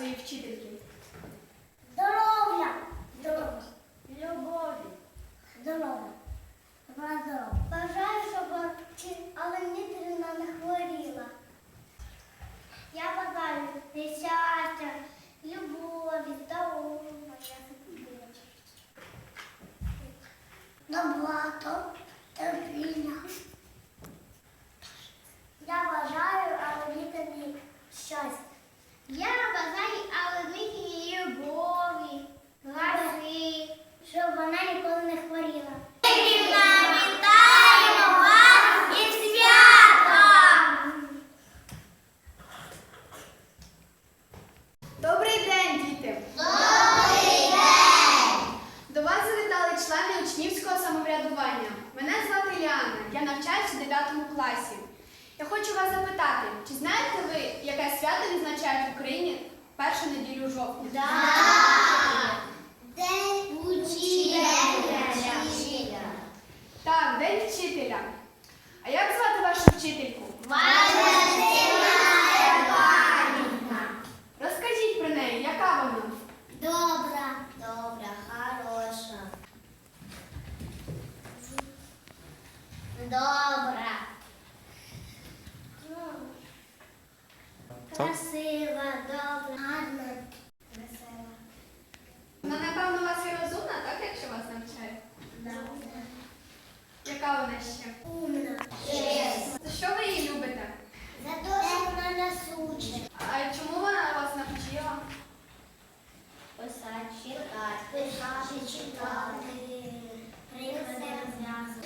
своєї вчительки. так? Красива, добра, гарна, весела. Ну, напевно, у вас і розумна, так, якщо вас навчають? Добре. Яка вона ще? Умна. Чесна. За що ви її любите? За те, що вона нас учить. А чому вона вас навчила? Писати, читати. Писати, читати. Приклади розв'язок.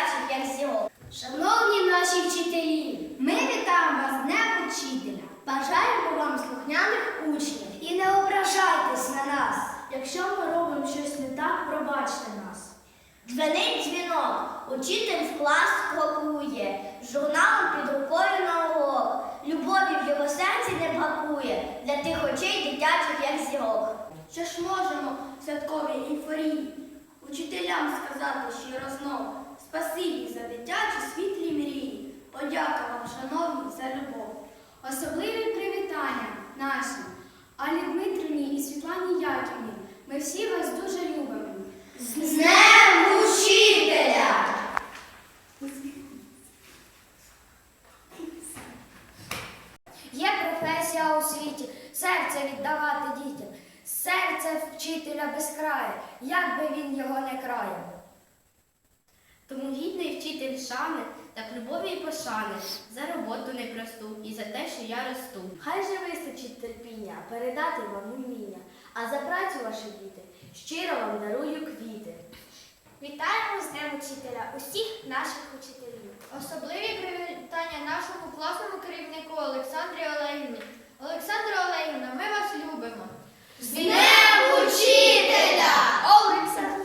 старших, як зіо. Шановні наші вчителі, ми вітаємо вас з Днем учителя. Бажаємо вам слухняних учнів і не ображайтесь на нас. Якщо ми робимо щось не так, пробачте нас. Дзвенить дзвінок, учитель в клас крокує, журналом під рукою на урок. Любові в його серці не бракує для тих очей дитячих, як зірок. Що ж можемо святкові інфорії учителям сказати, щиро знову? спасибі за дитячі світлі мрії, подяка вам, шановні, за любов. Особливі привітання нашим, Алі Дмитрині і Світлані Яківні. Ми всі вас дуже любимо. З Днем учителя! Є професія у світі, серце віддавати дітям, серце вчителя без краю, як би він його не краяв. Тому гідний вчитель шани так любові і пошани за роботу непросту і за те, що я росту. Хай же вистачить терпіння, передати вам уміння, а за працю ваші діти щиро вам дарую квіти. Вітаємо з Днем Учителя, усіх наших учителів. Особливі привітання нашому класному керівнику Олександрі Олегівні. Олександра Олегівна, ми вас любимо. З Днем Учителя! Олександр!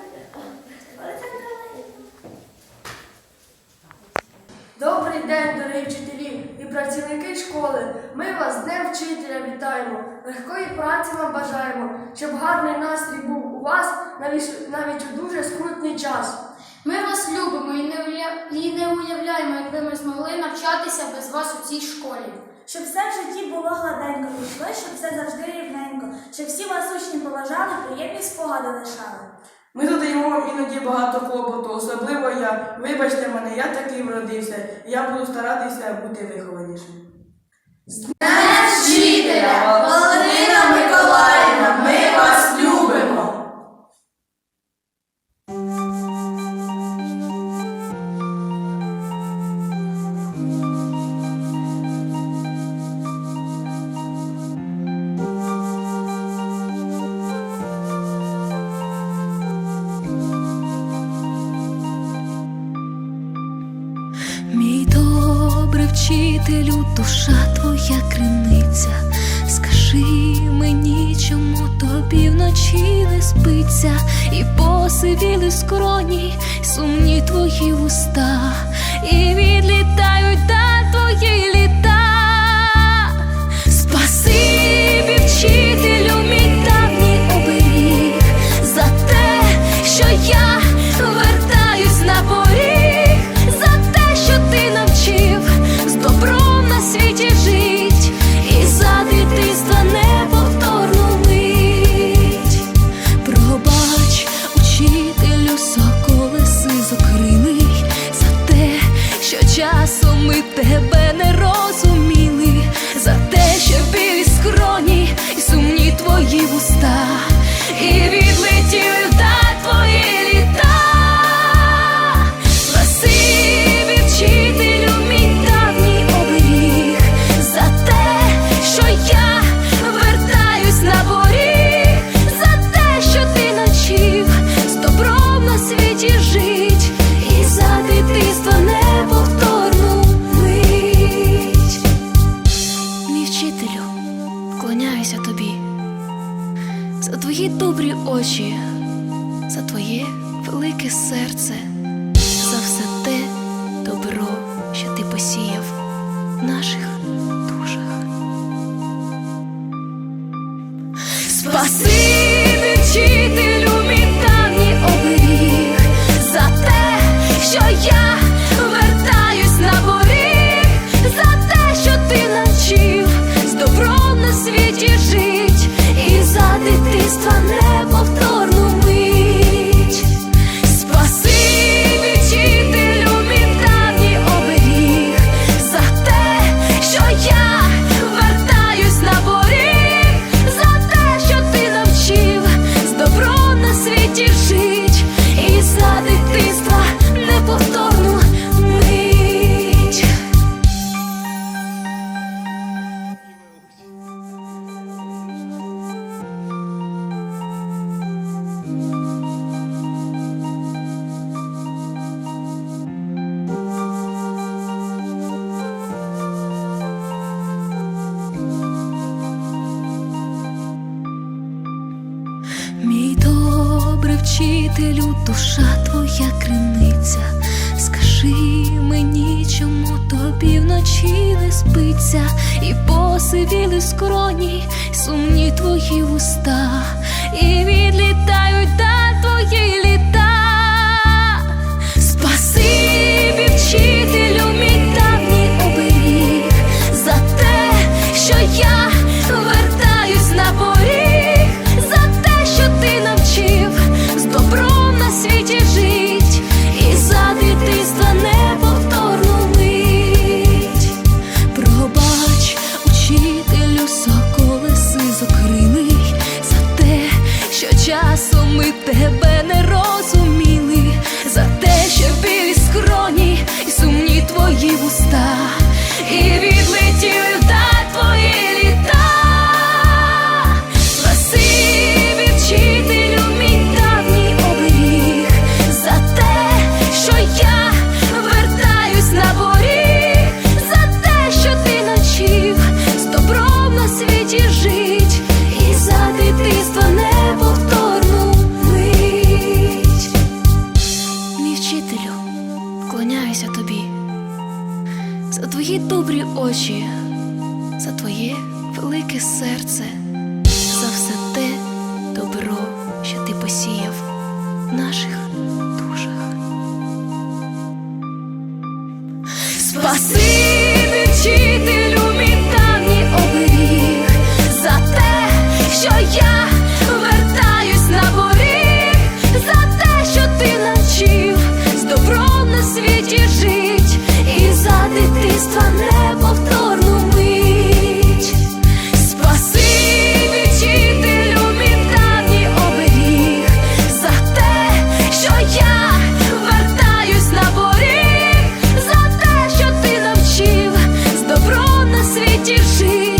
День, дорогі вчителі і працівники школи. Ми вас з Днем вчителя вітаємо. Легкої праці вам бажаємо, щоб гарний настрій був у вас навіть, навіть у дуже скрутний час. Ми вас любимо і не, уя... і не уявляємо, якби ми змогли навчатися без вас у цій школі. Щоб все в житті було гладенько, пішло, щоб все завжди рівненько, щоб всі вас учні поважали, приємні спогади лишали. Ми додаємо іноді багато клопоту, особливо я. Вибачте мене, я такий вродився, я буду старатися бути вихованішим. Вчителя! Вчителю, душа твоя криниця. Скажи мені, чому тобі вночі не спиться, і посивіли скроні, сумні твої вуста, і відлітають ми тебе не робимо. Очі, за твоє велике серце, за все те добро, що ти посіяв наших світі жить,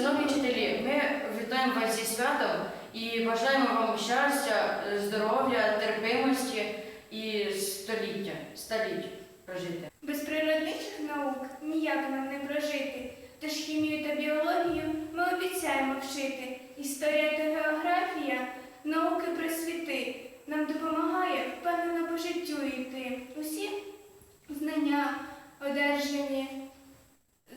Шановні вчителі, ми вітаємо вас зі святом і бажаємо вам щастя, здоров'я, терпимості і століття, століть прожити. Без природничих наук ніяк нам не прожити. Тож хімію та біологію ми обіцяємо вчити. Історія та географія, науки просвіти. Нам допомагає впевнено по життю йти. Усі знання одержані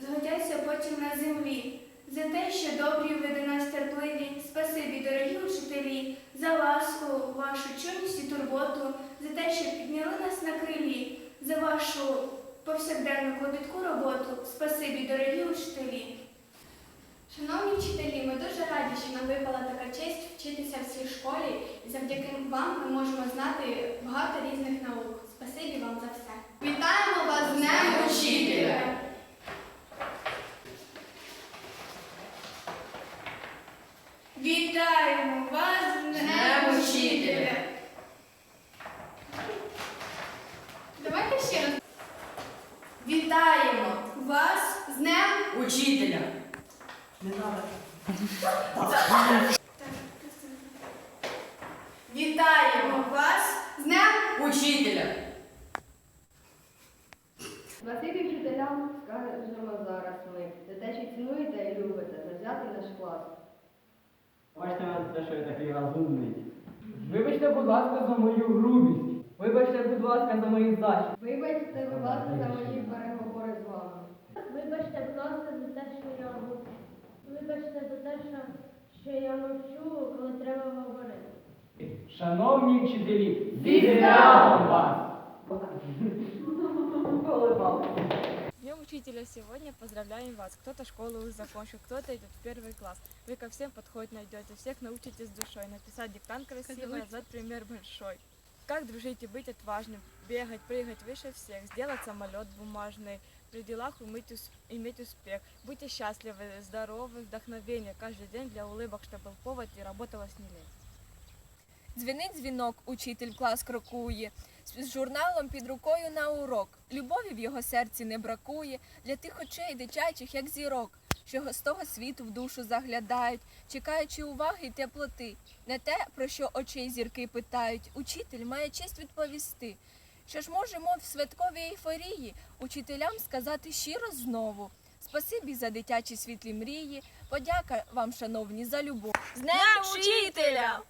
згодяться потім на землі. За те, що добрі ви до нас терпливі, спасибі, дорогі учителі, за ласку, вашу чуйність і турботу, за те, що підняли нас на крилі, за вашу повсякденну клопітку роботу, спасибі, дорогі учителі. Шановні вчителі, ми дуже раді, що нам випала така честь вчитися в цій школі, і завдяки вам ми можемо знати багато різних наук. Спасибі вам за все. Вітаємо вас з Днем Учителя! Вітаємо вас з Днем Учителя! Давайте ще раз. Вітаємо вас З Днем Учителя! Вітаємо вас з Днем Учителя! Спасибі вчителям скажемо зараз ми за те, що цінуєте і любите завзяти наш клас. Бачите мене за те, що я такий розумний. Вибачте, будь ласка, за мою грубість. Вибачте, будь ласка, за мої здачі. Вибачте, будь ласка, за мої переговори з вами. Вибачте, будь ласка, за те, що я мовчу. Вибачте за те, що, що я мовчу, коли треба говорити. Шановні вчителі, зі вас! Колипав. Учителя сегодня поздравляем вас. Кто-то школу уже закончил, кто-то идет в первый класс. Вы ко всем подход найдете, всех научитесь душой. Написать диктант красивый, назвать пример большой. Как дружить и быть отважным, бегать, прыгать выше всех, сделать самолет бумажный, при делах уметь, иметь успех. Будьте счастливы, здоровы, вдохновения каждый день для улыбок, чтобы был повод и работалось не лень. Дзвенить дзвінок, учитель клас крокує, з журналом під рукою на урок. Любові в його серці не бракує для тих очей дитячих, як зірок, що з того світу в душу заглядають, чекаючи уваги й теплоти. Не те, про що очей зірки питають. Учитель має честь відповісти. Що ж можемо в святковій ейфорії учителям сказати щиро знову. Спасибі за дитячі світлі мрії, подяка вам, шановні, за любов. З Днем учителя!